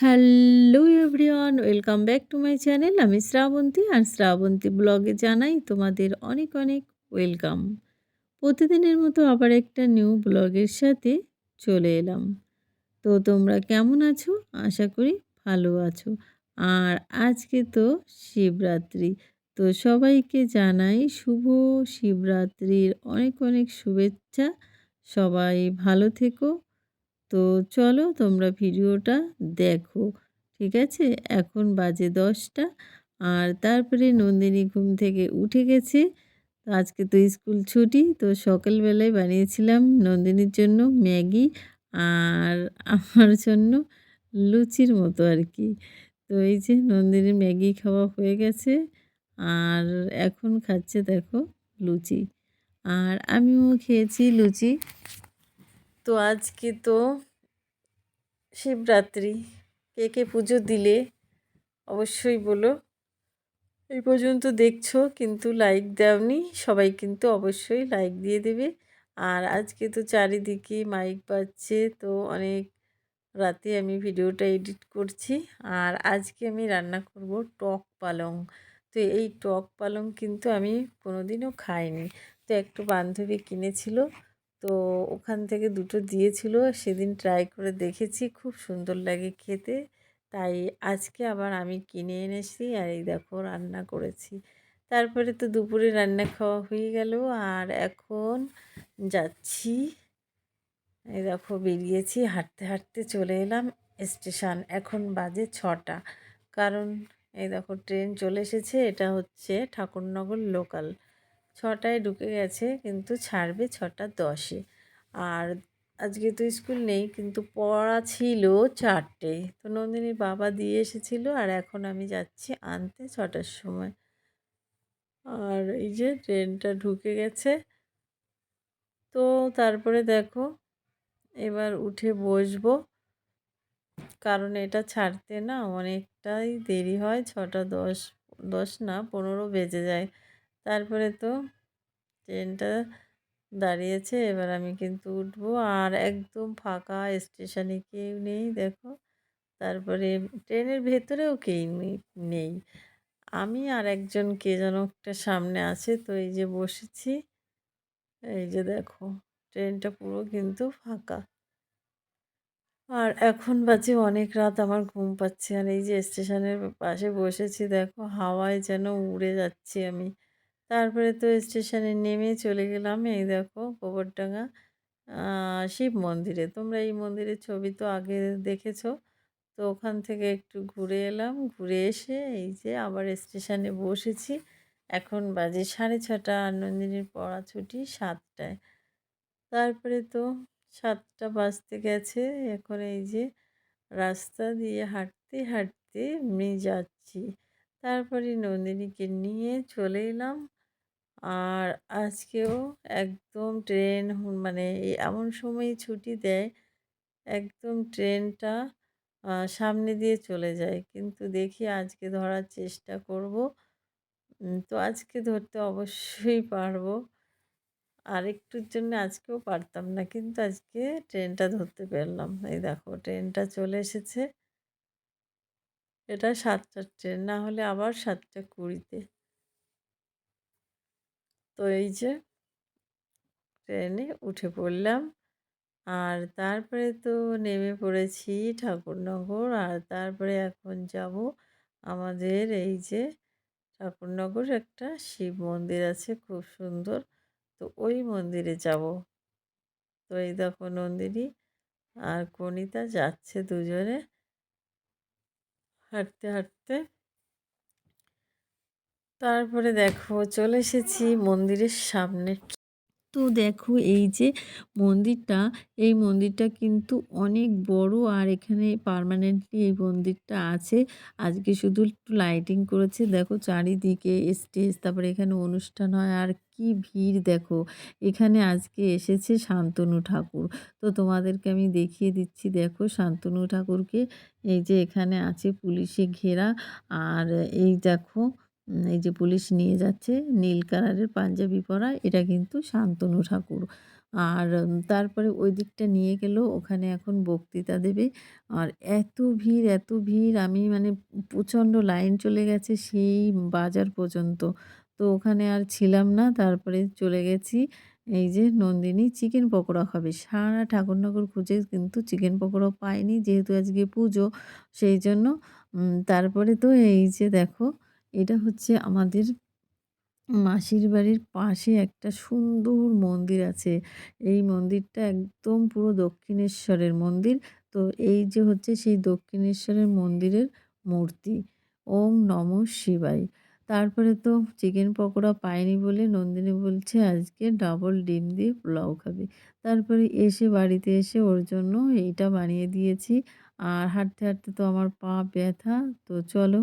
Hello everyone, welcome back to my channel. আমি শ্রাবন্তী আর শ্রাবন্তী ব্লগে জানাই তোমাদের অনেক অনেক ওয়েলকাম। প্রতিদিনের মতো আবার একটা নিউ ব্লগের সাথে চলে এলাম। তো তোমরা কেমন আছো? আশা করি ভালো আছো। আর আজকে তো শিবরাত্রি। তো সবাইকে জানাই শুভ শিবরাত্রির অনেক অনেক শুভেচ্ছা। সবাই ভালো থেকো। তো চলো তোমরা ভিডিওটা দেখো, ঠিক আছে? এখন বাজে দশটা আর তারপরে নন্দিনী ঘুম থেকে উঠে গেছে। আজকে তো স্কুল ছুটি, তো সকালবেলায় বানিয়েছিলাম নন্দিনীর জন্য ম্যাগি আর আমার জন্য লুচির মতো আর কি। তো এই যে নন্দিনীর ম্যাগি খাওয়া হয়ে গেছে আর এখন খাচ্ছে দেখো লুচি। আর আমিও খেয়েছি লুচি। তো আজকে তো শিবরাত্রি। কে কে পুজো দিলে অবশ্যই বলো। এই পর্যন্ত দেখছ, কিন্তু লাইক দেওনি। সবাই কিন্তু অবশ্যই লাইক দিয়ে দেবে। আর আজকে তো চারিদিকে মাইক বাজছে, তো অনেক রাতে আমি ভিডিওটা এডিট করছি। আর আজকে আমি রান্না করব টক পালং। তো এই টক পালং কিন্তু আমি কোনোদিনও খাইনি। তো একটু বান্ধবী কিনেছিল তো ওখান থেকে দুটো দিয়েছিল, সেদিন ট্রাই করে দেখেছি, খুব সুন্দর লাগে খেতে। তাই আজকে আবার আমি কিনে এনেছি আর এই দেখো রান্না করেছি। তারপরে তো দুপুরে রান্না খাওয়া হয়ে গেল আর এখন যাচ্ছি। এই দেখো বেরিয়েছি, হাঁটতে হাঁটতে চলে এলাম স্টেশন। এখন বাজে ছটা। কারণ এই দেখো ট্রেন চলে এসেছে, এটা হচ্ছে ঠাকুরনগর লোকাল ছটায় ঢুকে গেছে, কিন্তু ছাড়বে ছটা দশে। আর আজকে তো স্কুল নেই, কিন্তু পড়া ছিল চারটে। তো নন্দিনীর বাবা দিয়ে এসেছিল আর এখন আমি যাচ্ছি আনতে ছটার সময়। আর এই যে ট্রেনটা ঢুকে গেছে। তো তারপরে দেখো, এবার উঠে বসবো। কারণ এটা ছাড়তে না অনেকটাই দেরি হয়, ছটা দশ দশ না পনেরো বেজে যায়। তারপরে তো ট্রেনটা দাঁড়িয়েছে, এবার আমি কিন্তু উঠবো। আর একদম ফাঁকা স্টেশনে কেউ নেই, দেখো। তারপরে ট্রেনের ভেতরেও কেউ নেই। আমি আর একজন কে যেন একটা সামনে আছে, তো এই যে বসেছি। এই যে দেখো, ট্রেনটা পুরো কিন্তু ফাঁকা। আর এখন বাজে অনেক রাত, আমার ঘুম পাচ্ছে। আর এই যে স্টেশনের পাশে বসেছি, দেখো, হাওয়ায় যেন উড়ে যাচ্ছি আমি। তারপরে তো স্টেশনে নেমে চলে গেলাম, এই দেখো গোবরডাঙ্গা শিব মন্দিরে। তোমরা এই মন্দিরের ছবি তো আগে দেখেছ, তো ওখান থেকে একটু ঘুরে এলাম, ঘুরে এসে এই যে আবার স্টেশনে বসেছি। এখন বাজে সাড়ে ছটা আর নন্দিনীর পড়া ছুটি সাতটায়। তারপরে তো সাতটা বাজতে গেছে, এখন এই যে রাস্তা দিয়ে হাঁটতে হাঁটতে আমি যাচ্ছি। তারপরে নন্দিনীকে নিয়ে চলে এলাম আর আজকেও একদম ট্রেন মানে এমন সময় ছুটি দেয়, একদম ট্রেনটা সামনে দিয়ে চলে যায়। কিন্তু দেখি আজকে ধরার চেষ্টা করব। তো আজকে ধরতে অবশ্যই পারব। আর একটুর জন্য আজকেও পারতাম না, কিন্তু আজকে ট্রেনটা ধরতে পারলাম। এই দেখো, ট্রেনটা চলে এসেছে। এটা সাতটার ট্রেন, না হলে আবার সাতটা কুড়িতে। তো এই যে ট্রেনে উঠে পড়লাম। আর তারপরে তো নেমে পড়েছি ঠাকুরনগর। আর তারপরে এখন যাব আমাদের এই যে ঠাকুরনগর একটা শিব মন্দির আছে খুব সুন্দর। তো ওই মন্দিরে যাব। তো এই দেখো নন্দিনী আর কণিতা যাচ্ছে দুজনে। হাঁটতে হাঁটতে তারপরে দেখো চলে এসেছি মন্দিরের সামনে। তো দেখো এই যে মন্দিরটা, এই মন্দিরটা কিন্তু অনেক বড় আর এখানে পারমানেন্টলি এই মন্দিরটা আছে। আজকে শুধু একটু লাইটিং করেছে। দেখো চারিদিকে স্টেজ তারপরে এখানে অনুষ্ঠান হয় আর কি ভিড় দেখো। এখানে আজকে এসেছে শান্তনু ঠাকুর। তো তোমাদেরকে আমি দেখিয়ে দিচ্ছি দেখো শান্তনু ঠাকুরকে। এই যে এখানে আছে পুলিশে ঘেরা। আর এই দেখো এই যে পুলিশ নিয়ে যাচ্ছে, নীল কালারের পাঞ্জাবি পরা, এটা কিন্তু শান্তনু ঠাকুর। আর তারপরে ওই দিকটা নিয়ে গেল, ওখানে এখন বক্তৃতা দেবে। আর এত ভিড় এত ভিড়, আমি মানে প্রচণ্ড লাইন চলে গেছে সেই বাজার পর্যন্ত। তো ওখানে আর ছিলাম না, তারপরে চলে গেছি এই যে নন্দিনী চিকেন পকোড়া খাবে। সারা ঠাকুরনগর খুঁজে কিন্তু চিকেন পকোড়াও পাইনি, যেহেতু আজকে পুজো, সেই জন্য তারপরে তো এই যে দেখো এটা হচ্ছে আমাদের মাসির বাড়ির পাশে একটা সুন্দর মন্দির আছে। এই মন্দিরটা একদম পুরো দক্ষিণেশ্বরের মন্দির। তো এই যে হচ্ছে সেই দক্ষিণেশ্বরের মন্দিরের মূর্তি। ওম নম শিবাই তারপরে তো চিকেন পকোড়া পায়নি বলে নন্দিনী বলছে, আজকে ডাবল ডিম দিয়ে পোলাও খাবে। তারপরে এসে বাড়িতে এসে ওর জন্য এইটা বানিয়ে দিয়েছি। আর হাঁটতে হাঁটতে তো আমার পা ব্যথা। তো চলো